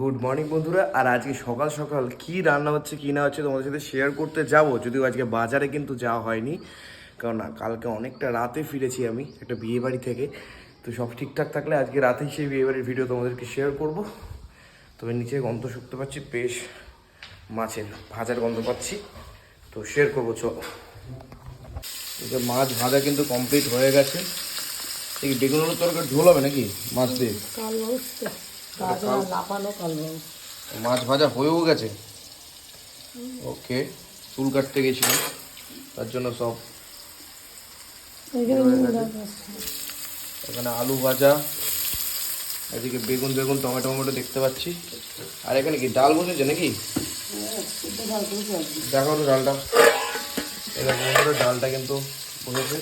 Good morning বন্ধুরা। আর আজকে সকাল সকাল কি রান্না হচ্ছে, কি না হচ্ছে তোমাদের সাথে শেয়ার করতে যাব, যদিও আজকে বাজারে কিন্তু যাওয়া হয়নি। কারণ কালকে অনেকটা রাতে ফিরেছি আমি, একটা বিয়ে বাড়ি থেকে। তো সব ঠিকঠাক থাকলে আজকে রাতেই সেই বিয়ে বাড়ির ভিডিও তোমাদেরকে শেয়ার করব। তবে নিচে গন্ধ শুকতে পাচ্ছি, বেশ মাছের ভাজার গন্ধ পাচ্ছি। তো শেয়ার করব, চলো। মাছ ভাজা কিন্তু কমপ্লিট হয়ে গেছে। এই বেগুন আলুর তরকারি ঝোল হবে নাকি মাছ দিয়ে? লাফানো কালবাউস মাছ ভাজা হয়েও গেছে। ওকে চুল কাটতে গেছিলাম। তার জন্য সব এখানে আলু ভাজা এদিকে বেগুন বেগুন টমেটো টমেটো দেখতে পাচ্ছি। আর এখানে কি ডাল বসেছে নাকি। দেখো তো ডালটা। এরকম করে ডালটা কিন্তু বসেছে।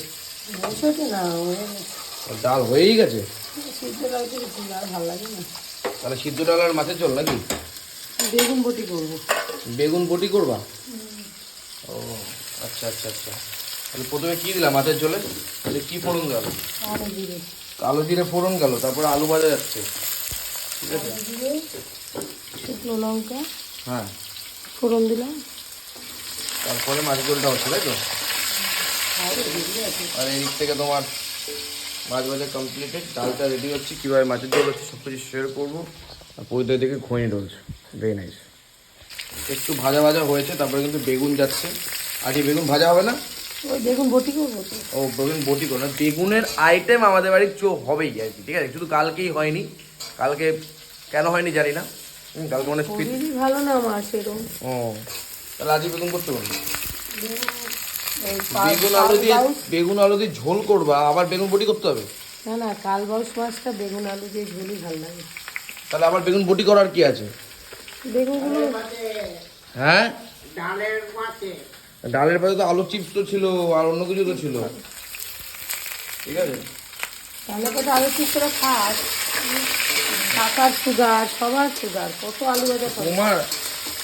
ডাল হয়েই গেছে। ভালো লাগে না। তাহলে সিদ্ধ ডাল আর মাছের ঝোল নাকি? বেগুন বটি করব। বেগুন বটি করবা? ও আচ্ছা আচ্ছা আচ্ছা। তাহলে প্রথমে কি দিলাম মাছের ঝোলে? তাহলে কি ফোড়ন গেল? কালো জিরে। ফোড়ন গেল তারপরে আলু ভাজা যাচ্ছে। ঠিক আছে? শুকনো লঙ্কা। হ্যাঁ। ফোড়ন দিলাম। তারপরে মাছের ঝোলটা হচ্ছে তাই তো? আর এদিকে আছে। আর এই দিক থেকে তোমার মাছ ভাজা কমপ্লিটেড ডালটা রেডি হচ্ছে কীভাবে মাছের ঝোল হচ্ছে সব কিছু শেয়ার করব আর পরিতে দিকে খোঁয়ে ডলছে ভেরি নাইস একটু ভাজা ভাজা হয়েছে তারপরে কিন্তু বেগুন যাচ্ছে। আর এই বেগুন ভাজা হবে না? ওই বেগুন বটি করব ও বেগুন বটি করো না বেগুনের আইটেম আমাদের বাড়ির চো হবেই আর কি ঠিক আছে? শুধু কালকেই হয়নি কালকে কেন হয়নি জানি না। কালকে মানে ভালো না আমার সেরকম ও তাহলে আজকে বেগুন করতে পারব? বেগুন আলু দিয়ে বেগুন আলু দিয়ে ঝোল করবা আবার বেগুন বটি করতে হবে? না না কালবাউস মাছটা বেগুন আলু দিয়ে ঝুলি ভালো লাগে। তাহলে আবার বেগুন বটি করার কি আছে? বেগুনগুলো হ্যাঁ? ডালের মাছে ডালের পাশে তো আলু চিপস তো ছিল আর অন্য কিছু তো ছিল। ঠিক আছে? তাহলে তো আলু ঠিক করে খাস। কাকার সুগার সবার সুগার কত আলু ভাজা তোমার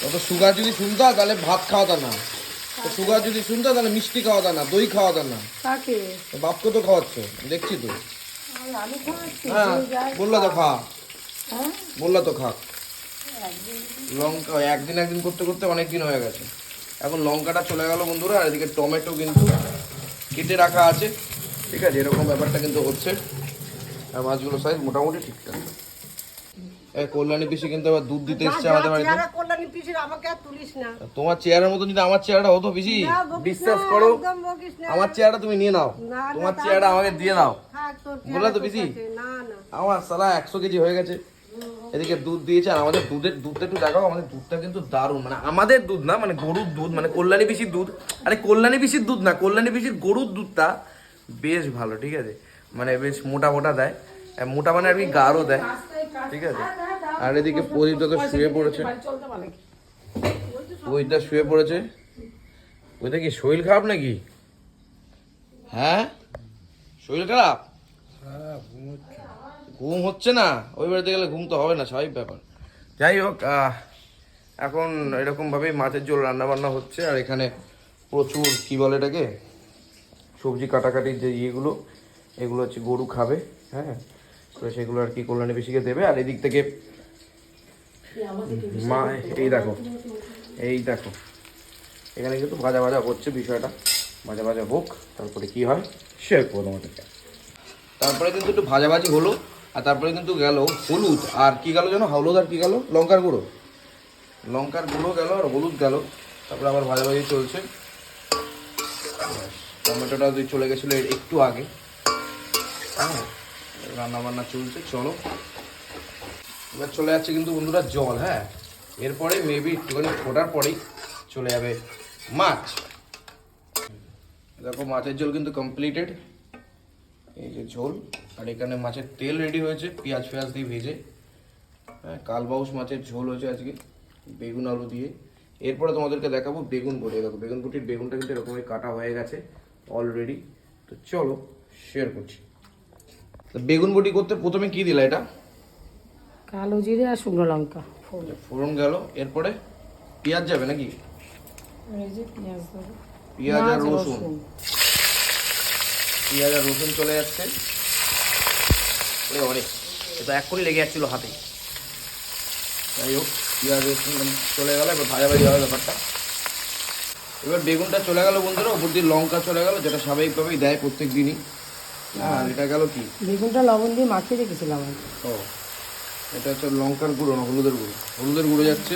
কত সুগার যদি শুনতা তাহলে ভাত খাওয়াতা না। সুগার যদি শুনতা তাহলে মিষ্টি খাওয়া খাওয়াতা না দই খাওয়া খাওয়াতা না। কাকে? বাপকে তো খাওয়াচ্ছ দেখছি তো। হ্যাঁ বললা তো খা। হ্যাঁ? বললা তো খা। লঙ্কা একদিন একদিন করতে করতে অনেক দিন হয়ে গেছে। এখন লঙ্কাটা চলে গেল বন্ধুরা আর এদিকে টমেটো কিন্তু কেটে রাখা আছে। ঠিক আছে এরকম ব্যাপারটা কিন্তু হচ্ছে। আর মাছগুলো সাইজ মোটামুটি ঠিকঠাক। কল্যাণী পিসি কিন্তু আবার দুধ দিতে এসছে আমাদের বাড়িতে। কল্যাণী পিসির আমাকে আর তুলিস না। তোমার চেয়ারের মতো যদি আমার চেয়ারটা হতো পিসি বিশ্বাস করো। আমার চেয়ারটা তুমি নিয়ে নাও। তোমার চেয়ারটা আমাকে দিয়ে দাও থাক, বললা তো পিসি? কাছে। না না। আমার সালা একশো কেজি হয়ে গেছে। এদিকে দুধ দিয়েছে আর আমাদের দুধের দুধটা একটু দেখাও আমাদের দুধটা কিন্তু দারুণ। মানে আমাদের দুধ না মানে গরুর দুধ মানে কল্যাণী পিসির দুধ। আরে কল্যাণী পিসির দুধ না কল্যাণী পিসির গরুর দুধটা বেশ ভালো ঠিক আছে? মানে বেশ মোটা মোটা দেয় মোটা মানে আর কি গাঢ় দেয় ঠিক আছে? আর এদিকে প্রদীপটা তো শুয়ে পড়েছে। ওইটা শুয়ে পড়েছে। ওইটা কি শরীর খারাপ নাকি? হ্যাঁ? শরীর খারাপ? ঘুম হচ্ছে না। ওই বাড়িতে গেলে ঘুম তো হবে না, স্বাভাবিক ব্যাপার। যাই হোক এখন এরকমভাবেই মাছের ঝোল রান্না বান্না হচ্ছে, আর এখানে প্রচুর, কি বলে এটাকে? সবজি কাটাকাটির যে ইয়েগুলো, এগুলো হচ্ছে গরু খাবে হ্যাঁ? তো সেগুলো আর কি কল্যাণী বেশিকে দেবে। আর এদিক থেকে মা এই দেখো এই দেখো। এখানে কিন্তু ভাজা ভাজা হচ্ছে বিষয়টা। ভাজা ভাজা হোক তারপরে কি হয় শেয়ার করব তোমাদেরকে। তারপরে কিন্তু একটু ভাজাভাজি হলো আর তারপরে কিন্তু গেল হলুদ। আর কি গেল যেন? হলুদ আর কি গেল? লঙ্কার গুঁড়ো। লঙ্কার গুঁড়ো গেল আর হলুদ গেল। তারপরে আবার ভাজাভাজি চলছে। টমেটোটা দিয়ে চলে গেছিল একটু আগে। হ্যাঁ রান্না বান্না চলছে চলো। এবার চলে যাচ্ছে কিন্তু বন্ধুরা জল হ্যাঁ? এরপরে মেবি একটুখানি ফোটার পরেই চলে যাবে মাছ। দেখো মাছের ঝোল কিন্তু কমপ্লিটেড এই যে ঝোল, আর এখানে মাছের তেল রেডি হয়েছে, পেঁয়াজ ফেয়াজ দিয়ে ভেজে। হ্যাঁ কালবাউস মাছের ঝোল হয়েছে আজকে, বেগুন আলু দিয়ে। এরপরে তোমাদেরকে দেখাবো বেগুন বটি। দেখো, বেগুন বটির বেগুনটা কিন্তু এরকমই কাটা হয়ে গেছে অলরেডি তো চলো শেয়ার করছি। বেগুন বটি করতে প্রথমে কি দিলা এটা? কালো জিরে আর শুকনো লঙ্কা। ফোড়ন। গেল। এরপরে পেঁয়াজ যাবে নাকি? এই যে পেঁয়াজ দেবো। পেঁয়াজ আর রসুন। পেঁয়াজ আর রসুন চলে যাচ্ছে অনেক এটা এক্ষুনি লেগে যাচ্ছিল হাতে। যাই হোক পেঁয়াজ রসুন চলে গেল এবার ভাজা ভাজি হবে ব্যাপারটা। এবার বেগুনটা চলে গেল বন্ধুরা ওপর দিয়ে লঙ্কা চলে গেল যেটা স্বাভাবিকভাবেই দেয় প্রত্যেক দিনই। আর এটা গেল কি? বেগুনটা লবণ দিয়ে মাখিয়ে রেখেছিলাম ও। এটা হচ্ছে লঙ্কার গুঁড়ো না হলুদের গুঁড়ো। হলুদের গুঁড়ো যাচ্ছে।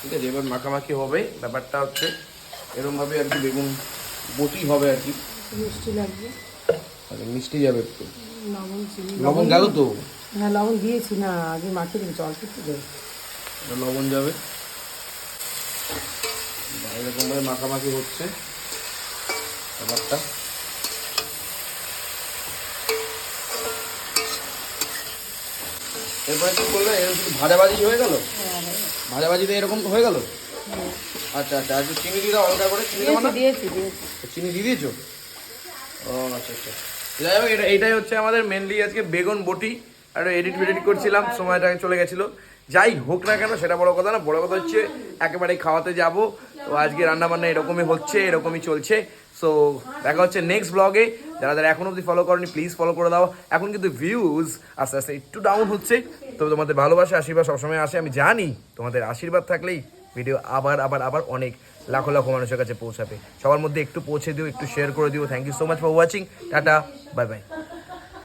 ঠিক আছে এবার মাখামাখি হবে। ব্যাপারটা হচ্ছে এরমভাবে আর কি বেগুন বটি হবে আর কি। মিষ্টি লাগবে। আচ্ছা, মিষ্টি যাবে একটু লবণ গেল তো? হ্যাঁ লবণ দিয়েছি না আগে মাখিয়ে দিয়েছি অল্প একটু দেবো। লবণ যাবে। এরকমভাবে মাখামাখি হচ্ছে ব্যাপারটা। এরপরে কি করলে? এরকম ভাজাভাজি হয়ে গেল? ভাজাভাজিতে এরকম হয়ে গেল? আচ্ছা আচ্ছা আচ্ছা চিনি দিয়ে দাও হালকা করে চিনি দেবো না দিয়েছি দিয়েছি। চিনি দিয়ে দিয়েছ? ও আচ্ছা আচ্ছা। যাই হোক এটা এটাই হচ্ছে আমাদের মেনলি আজকে বেগুন বটি। আর এডিট ফেডিট করছিলাম সময়টা চলে গেছিল। যাই হোক না কেন সেটা বড় কথা না বড় কথা হচ্ছে একেবারে খাওয়াতে যাব। তো আজকে রান্না বান্না এরকমই হচ্ছে, এরকমই চলছে। সো দেখা হচ্ছে নেক্সট ব্লগে যারা যারা এখন অবধি ফলো করেনি প্লিজ ফলো করে দাও। এখন কিন্তু ভিউজ আস্তে আস্তে একটু ডাউন হচ্ছে। তো তোমাদের ভালোবাসা, আশীর্বাদ সবসময় আসে। আমি জানি তোমাদের আশীর্বাদ থাকলেই ভিডিও আবার আবার আবার অনেক লাখো লাখো মানুষের কাছে পৌঁছাবে। সবার মধ্যে একটু পৌঁছে দিও, একটু শেয়ার করে দিও। Thank you so much for watching tata bye bye